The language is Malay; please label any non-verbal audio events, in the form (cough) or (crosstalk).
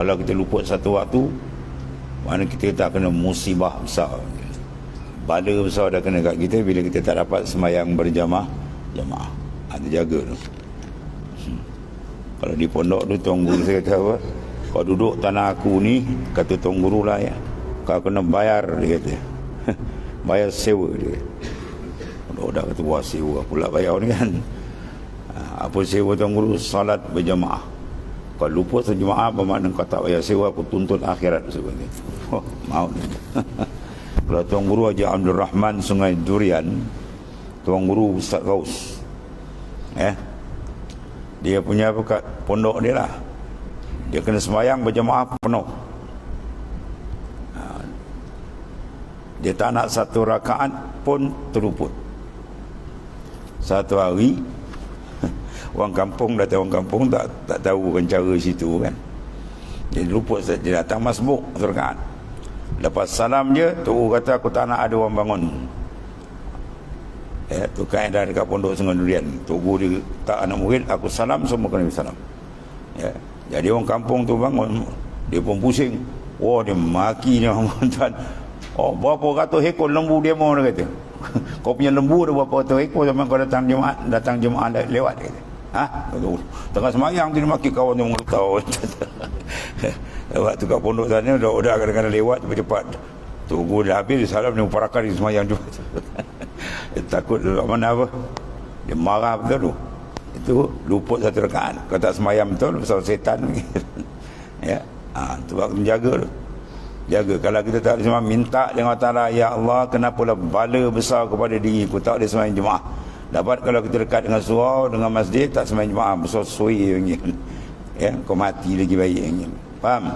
Kalau kita luput satu waktu, mana kita tak kena musibah besar. Bala besar dah kena kat kita bila kita tak dapat semayang berjamaah. Jamaah. Ada jaga tu. Kalau di pondok tu tuan guru saya kata apa? Kau duduk tanah aku ni, kata tuan guru lah ya. Kau kena bayar dia kata. (laughs) bayar sewa dia. Pondok dah kata buah sewa pula bayar ni kan. Ha, apa sewa tuan guru? Salat berjamaah. Kau lupa sejemaah bermakna kau tak payah sewa aku tuntut akhirat sebenarnya. (laughs) Oh, mau. (laughs) Kalau Tuan Guru Haji Abdul Rahman Sungai Durian, Tuan Guru Ustaz Gaus. Eh. Dia punya apa kat pondok dia lah. Dia kena sembahyang berjemaah penuh. Ha. Dia tak nak satu rakaat pun terluput. Satu hari (laughs) orang kampung datang orang kampung tak tak tahu kan cara situ kan. Dia lupa dia datang masbuk terkaan lepas salam je tu kata aku tak nak ada orang bangun. Eh tu kaedah dekat pondok sungai durian. Tunggu dia tak anak murid aku salam semua kena salam. Ya jadi orang kampung tu bangun dia pun pusing. Wah dia maki ni orang (laughs) tuan oh berapa ratus ekor lembu dia mau dia kata (laughs) kau punya lembu ada berapa ratus ekor zaman kau datang jemaah datang jemaah lewat dia kata Ha? Tengah semayang tu dia maki kawan (laughs) tu mengutau. Waktu kat pondok sana dah udah kadang-kadang lewat cepat-cepat. Tunggu dah habis salam dia parakan di semayang tu. (laughs) dia takut kat mana apa. Dia marah betul tu. Itu luput satu rekaan. Kau tak semayang betul pasal setan. ya. Ha, tu waktu menjaga tu. Jaga. Kalau kita tak semua minta dengan Allah Ya Allah, kenapalah bala besar kepada diri aku. Tak ada semayang jemaah. Dapat kalau kita dekat dengan surau, dengan masjid, tak semayang jemaah. Besar sui. (laughs) Ya, kau mati lagi baik. Faham?